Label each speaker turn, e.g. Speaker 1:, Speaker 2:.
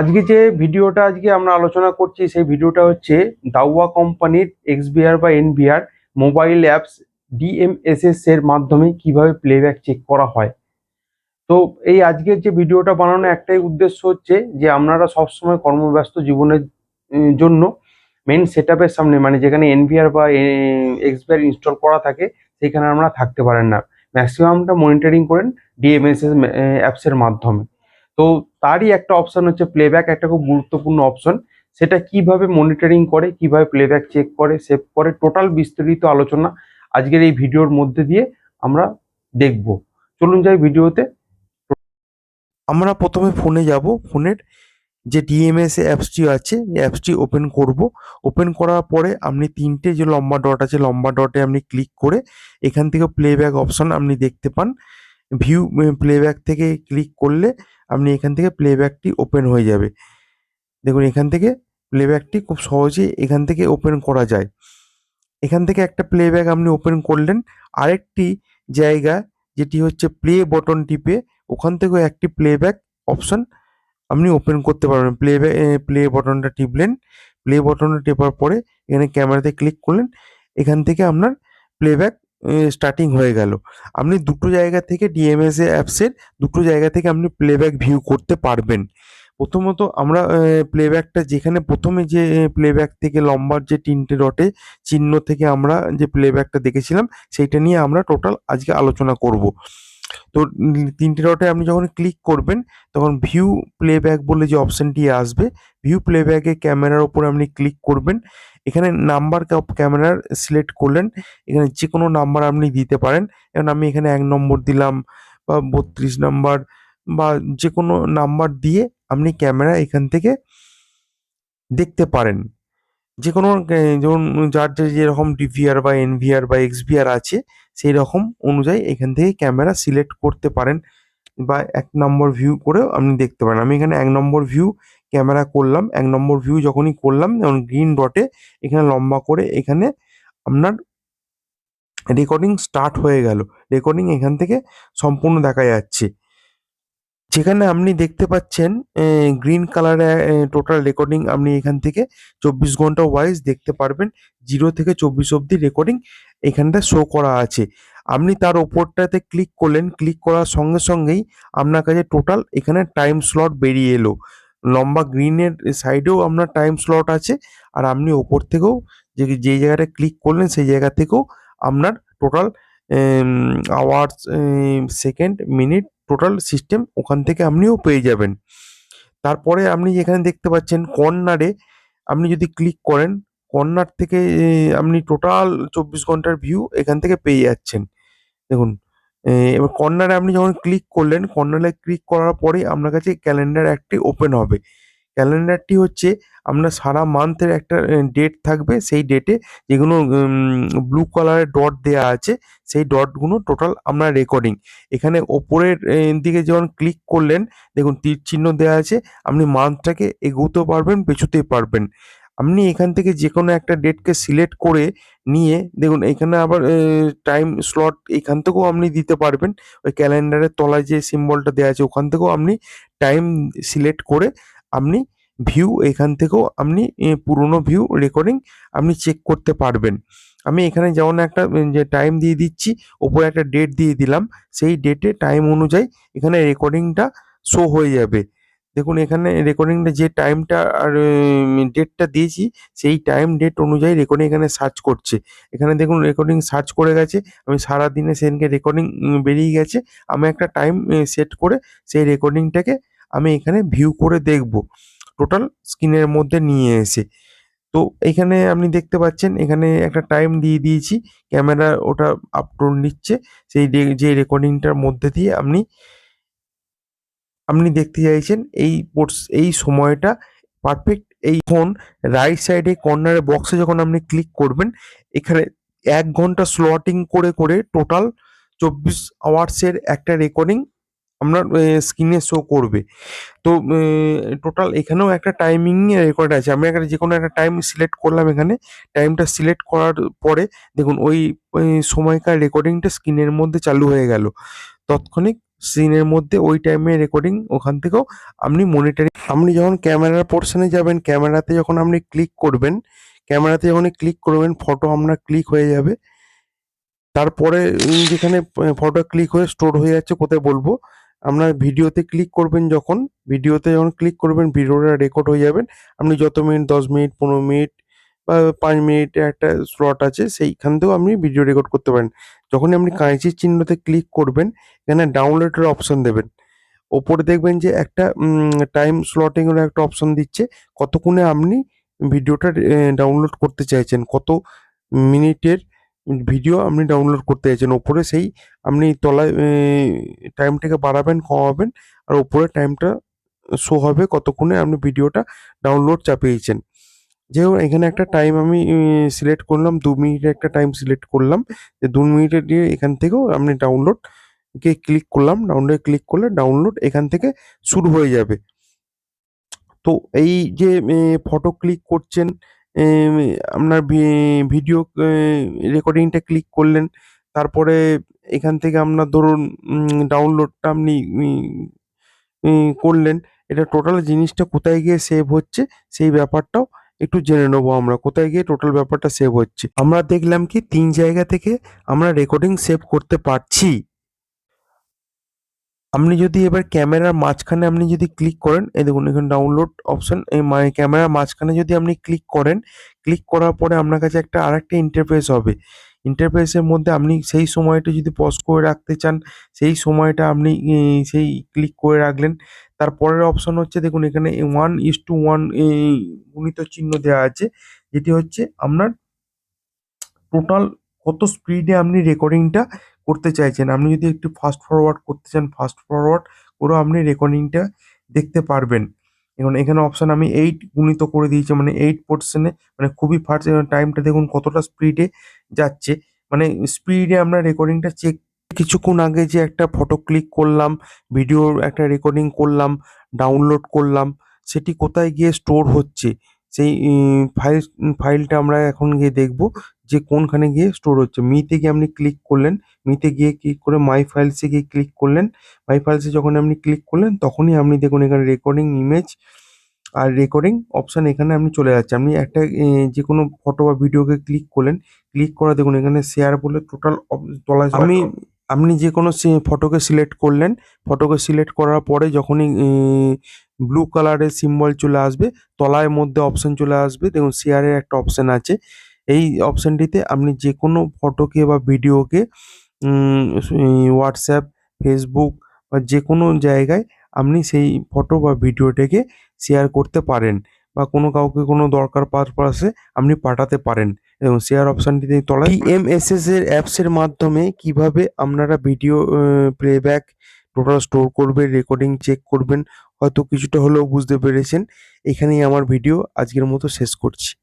Speaker 1: আজকে যে ভিডিওটা আজকে আমরা আলোচনা করছি, সেই ভিডিওটা হচ্ছে দাওয়া কোম্পানির এক্সবিআর বা এনবিআর মোবাইল অ্যাপস ডিএমএসএস এর মাধ্যমে কীভাবে প্লেব্যাক চেক করা হয়। তো এই আজকের যে ভিডিওটা বানানো, একটাই উদ্দেশ্য হচ্ছে যে আপনারা সবসময় কর্মব্যস্ত জীবনের জন্য মেন সেট সামনে মানে যেখানে এনভিআর বা এক্সবিআর ইনস্টল করা থাকে, সেখানে আপনারা থাকতে পারেন না। ম্যাক্সিমামটা মনিটরিং করেন ডিএমএসএস অ্যাপসের মাধ্যমে। তো তারই একটা অপশন হচ্ছে প্লেব্যাক একটা খুব গুরুত্বপূর্ণ অপশন সেটা কীভাবে মনিটরিং করে, কীভাবে প্লেব্যাক চেক করে সেভ করে টোটাল বিস্তারিত আলোচনা আজকের এই ভিডিওর মধ্যে দিয়ে আমরা দেখব। চলুন যাই ভিডিওতে
Speaker 2: আমরা প্রথমে ফোনে যাব। ফোনের যে ডিএমএস অ্যাপসটি আছে অ্যাপসটি ওপেন করব। ওপেন করার পরে আপনি তিনটে যে লম্বা ডট আছে, লম্বা ডটে আপনি ক্লিক করে এখান থেকে প্লেব্যাক অপশন আপনি দেখতে পান। ভিউ প্লেব্যাক থেকে ক্লিক করলে আপনি এখান থেকে প্লেব্যাকটি ওপেন হয়ে যাবে। দেখুন, এখান থেকে প্লেব্যাকটি খুব সহজেই এখান থেকে ওপেন করা যায়। এখান থেকে একটা প্লেব্যাক আপনি ওপেন করলেন, আরেকটি জায়গা যেটি হচ্ছে প্লে বটন টিপে ওখান থেকেও একটি প্লেব্যাক অপশন আপনি ওপেন করতে পারবেন। প্লে প্লে বটনটা টিপলেন প্লে বটনটা টেপার পরে এখানে ক্যামেরাতে ক্লিক করলেন, এখান থেকে আপনার প্লেব্যাক স্টার্টিং হয়ে গেল। আপনি দুটো জায়গা থেকে ডিএমএস অ্যাপসের দুটো জায়গা থেকে আপনি প্লেব্যাক ভিউ করতে পারবেন। প্রথমত আমরা প্লেব্যাকটা যেখানে প্রথমে যে প্লেব্যাক থেকে লম্বার যে তিনটে ডটে চিহ্ন থেকে আমরা যে প্লেব্যাকটা দেখেছিলাম, সেইটা নিয়ে আমরা টোটাল আজকে আলোচনা করব। তো তিনটে ডটে আপনি যখন ক্লিক করবেন, তখন ভিউ প্লেব্যাক বলে যে অপশনটি আসবে ভিউ প্লেব্যাকে ক্যামেরার ওপর আপনি ক্লিক করবেন। এখানে নাম্বার ক্যামেরার সিলেক্ট করলেন, এখানে যে কোনো নাম্বার আপনি দিতে পারেন। যেমন আমি এখানে এক নম্বর দিলাম, বা বত্রিশ নাম্বার বা যে কোনো নাম্বার দিয়ে আপনি ক্যামেরা এখান থেকে দেখতে পারেন। যে কোনো যেমন যার যে যেরকম ডিভিআর বা এনভিআর বা এক্সভিআর আছে সেই রকম অনুযায়ী এখান থেকে ক্যামেরা সিলেক্ট করতে পারেন বা এক নম্বর ভিউ করেও আপনি দেখতে পারেন। আমি এখানে এক নম্বর ভিউ ক্যামেরা করলাম। এক নম্বর ভিউ যখনই করলাম, যেমন গ্রিন ডটে এখানে লম্বা করে এখানে আপনার রেকর্ডিং স্টার্ট হয়ে গেল। রেকর্ডিং এখান থেকে সম্পূর্ণ দেখা যাচ্ছে। যেখানে আপনি দেখতে পাচ্ছেন গ্রিন কালারে টোটাল রেকর্ডিং আপনি এখান থেকে চব্বিশ ঘণ্টা ওয়াইজ দেখতে পারবেন। জিরো থেকে চব্বিশ অবধি রেকর্ডিং এখানটা শো করা আছে। আপনি তার ওপরটাতে ক্লিক করলেন ক্লিক করার সঙ্গে সঙ্গেই আপনার কাছে টোটাল এখানে টাইম স্লট বেরিয়ে এলো। লম্বা গ্রিনের সাইডেও আপনার টাইম স্লট আছে আর আপনি ওপর থেকেও যে যে জায়গাটা ক্লিক করলেন সেই জায়গা থেকেও আপনার total hours second minute total system ওখান থেকে আপনিও পেয়ে যাবেন। তারপরে আপনি যেখানে দেখতে পাচ্ছেন কর্নারে আপনি যদি ক্লিক করেন, কর্নার থেকে আপনি টোটাল চব্বিশ ঘণ্টার ভিউ এখান থেকে পেয়ে যাচ্ছেন। দেখুন এবার কর্নারে আপনি যখন ক্লিক করলেন, কর্নারে ক্লিক করার পরে আপনার কাছে ক্যালেন্ডার একটি ওপেন হবে। ক্যালেন্ডারটি হচ্ছে আপনার সারা মান্থের একটা ডেট থাকবে। সেই ডেটে যেগুলো ব্লু কালারের ডট দেওয়া আছে, সেই ডটগুলো টোটাল আপনার রেকর্ডিং এখানে ওপরের দিকে যখন ক্লিক করলেন, দেখুন তীর চিহ্ন দেওয়া আছে, আপনি মান্থটাকে এগোতেও পারবেন, পেছুতেই পারবেন। আপনি এখান থেকে যে কোনো একটা ডেটকে সিলেক্ট করে নিয়ে, দেখুন এখানে আবার টাইম স্লট এখান থেকেও আপনি দিতে পারবেন। ওই ক্যালেন্ডারের তলায় যে সিম্বলটা দেওয়া আছে, ওখান থেকেও আপনি টাইম সিলেক্ট করে আপনি ভিউ এখান থেকেও আপনি পুরোনো ভিউ রেকর্ডিং আপনি চেক করতে পারবেন। আমি এখানে যেমন একটা যে টাইম দিয়ে দিচ্ছি, ওপরে একটা ডেট দিয়ে দিলাম, সেই ডেটে টাইম অনুযায়ী এখানে রেকর্ডিংটা শো হয়ে যাবে। দেখুন, এখানে রেকর্ডিংটা যে টাইমটা আর ডেটটা দিয়েছি, সেই টাইম ডেট অনুযায়ী রেকর্ডিং এখানে সার্চ করছে। এখানে দেখুন রেকর্ডিং সার্চ করে গেছে, আমি সারা দিনে সেদিনকে রেকর্ডিং বেরিয়ে গেছে। আমি একটা টাইম সেট করে সেই রেকর্ডিংটাকে আমি এখানে ভিউ করে দেখব। টোটাল স্ক্রিনের মধ্যে নিয়ে এসে। তো এখানে আপনি দেখতে পাচ্ছেন, এখানে একটা টাইম দিয়ে দিয়েছি। ক্যামেরা ওটা আপলোড নিচ্ছে। সেই যে রেকর্ডিংটার মধ্যে দিয়ে আপনি আপনি দেখতে চাইছেন এই এই সময়টা পারফেক্ট এই ফোন রাইট সাইডে কর্নারে বক্সে যখন আপনি ক্লিক করবেন, এখানে এক ঘণ্টা স্লটিং করে করে টোটাল চব্বিশ আওয়ার্সের একটা রেকর্ডিং আপনার স্ক্রিনে শো করবে। তো টোটাল এখানেও একটা টাইমিং রেকর্ড আছে। আমি একটা যে কোনো একটা টাইম সিলেক্ট করলাম এখানে। টাইমটা সিলেক্ট করার পরে, দেখুন ওই সময়কার রেকর্ডিংটা স্ক্রিনের মধ্যে চালু হয়ে গেল। তৎক্ষণিক স্ক্রিনের মধ্যে ওই টাইমে রেকর্ডিং ওখান থেকেও আপনি মনিটরিং আপনি যখন ক্যামেরার পোর্শনে যাবেন ক্যামেরাতে যখন আপনি ক্লিক করবেন ক্যামেরাতে যখন ক্লিক করবেন ফটো আপনার ক্লিক হয়ে যাবে। তারপরে যেখানে ফটো ক্লিক হয়ে স্টোর হয়ে যাচ্ছে, কোথায় বলব? আপনার ভিডিওতে ক্লিক করবেন যখন ভিডিওতে যখন ক্লিক করবেন ভিডিওটা রেকর্ড হয়ে যাবেন আপনি যত মিনিট দশ মিনিট পনেরো মিনিট বা পাঁচ মিনিটের একটা স্লট আছে সেইখান থেকেও আপনি ভিডিও রেকর্ড করতে পারেন। যখনই আপনি কাঁচির চিহ্নতে ক্লিক করবেন এখানে ডাউনলোডের অপশন দেবেন। ওপরে দেখবেন যে একটা টাইম স্লটিংয়ের একটা অপশন দিচ্ছে। কতক্ষণে আপনি ভিডিওটা ডাউনলোড করতে চাইছেন? কত মিনিটের ভিডিও আপনি ডাউনলোড করতে চাইছেন ওপরে সেই আপনি তলায় টাইমটাকে বাড়াবেন, কমাবেন আর ওপরে টাইমটা শো হবে কতক্ষণে আপনি ভিডিওটা ডাউনলোড চাপিয়েছেন। যেমন এখানে একটা টাইম আমি সিলেক্ট করলাম, দু মিনিটের একটা টাইম সিলেক্ট করলাম, যে দু মিনিটের দিয়ে এখান থেকেও আপনি ডাউনলোড কে ক্লিক করলাম ডাউনলোডে ক্লিক করলে ডাউনলোড এখান থেকে শুরু হয়ে যাবে। তো এই যে ফটো ক্লিক করছেন আপনার ভিডিও রেকর্ডিংটা ক্লিক করলেন। তারপরে এখান থেকে আপনার ধরুন ডাউনলোডটা আপনি করলেন। এটা টোটাল জিনিসটা কোথায় গিয়ে সেভ হচ্ছে, সেই ব্যাপারটাও একটু জেনে নেব আমরা। কোথায় গিয়ে টোটাল ব্যাপারটা সেভ হচ্ছে? আমরা দেখলাম কি, তিন জায়গা থেকে আমরা রেকর্ডিং সেভ করতে পারছি। আপনি যদি এবার ক্যামেরার মাঝখানে আপনি যদি ক্লিক করেন, এই দেখুন এখানে ডাউনলোড অপশন এই মানে ক্যামেরার মাঝখানে যদি আপনি ক্লিক করেন ক্লিক করার পরে আপনার কাছে একটা আরেকটা ইন্টারফেস হবে। ইন্টারফেসের মধ্যে আপনি সেই সময়টা যদি পজ করে রাখতে চান, সেই সময়টা আপনি সেই ক্লিক করে রাখলেন। তারপরের অপশন হচ্ছে দেখুন এখানে ওয়ান ইস টু ওয়ান গুণিত চিহ্ন দেওয়া আছে, যেটি হচ্ছে আপনার টোটাল কত স্পিডে আপনি রেকর্ডিংটা করতে চাইছেন। আপনি যদি একটু ফাস্ট ফরওয়ার্ড করতে চান ফাস্ট ফরওয়ার্ড করেও আপনি রেকর্ডিংটা দেখতে পারবেন। এখন এখানে অপশান আমি এইট গুণিত করে দিয়েছি মানে এইট পোর্শনে মানে খুবই ফাস্ট টাইমটা দেখুন কতটা স্পিডে যাচ্ছে। মানে স্পিডে আমরা রেকর্ডিংটা চেক কিছুক্ষণ আগে যে একটা ফটো ক্লিক করলাম ভিডিওর একটা রেকর্ডিং করলাম ডাউনলোড করলাম, সেটি কোথায় গিয়ে স্টোর হচ্ছে? সেই ফাইল ফাইলটা আমরা এখন গিয়ে দেখব যে কোনখানে গিয়ে স্টোর হচ্ছে। মিতে গিয়ে আপনি ক্লিক করলেন মিতে গিয়ে ক্লিক করে মাই ফাইলসে গিয়ে ক্লিক করলেন মাই ফাইলসে যখন আপনি ক্লিক করলেন তখনই আপনি দেখুন এখানে রেকর্ডিং ইমেজ আর রেকর্ডিং অপশন এখানে আপনি চলে যাচ্ছে। আপনি একটা যে কোনো ফটো বা ভিডিওকে ক্লিক করলেন ক্লিক করা দেখুন এখানে শেয়ার বলে টোটাল তলায় আমি আপনি যে কোনো ফটোকে সিলেক্ট করলেন ফটোকে সিলেক্ট করার পরে যখনই ব্লু কালারের সিম্বল চলে আসবে তলায় মধ্যে অপশন চলে আসবে, দেখুন শেয়ারের একটা অপশন আছে। এই অপশানটিতে আপনি যে কোনো ফটোকে বা ভিডিওকে হোয়াটসঅ্যাপ ফেসবুক বা যে কোনো জায়গায় আপনি সেই ফটো বা ভিডিওটাকে শেয়ার করতে পারেন বা কোনো কাউকে কোনো দরকার পারপাসে আপনি পাঠাতে পারেন। এবং শেয়ার অপশানটিতে তলায় ইএমএসএস এর অ্যাপসের মাধ্যমে কীভাবে আপনারা ভিডিও প্লেব্যাক টোটাল স্টোর করবে রেকর্ডিং চেক করবেন, হয়তো কিছুটা হলেও বুঝতে পেরেছেন। এখানেই আমার ভিডিও আজকের মতো শেষ করছি।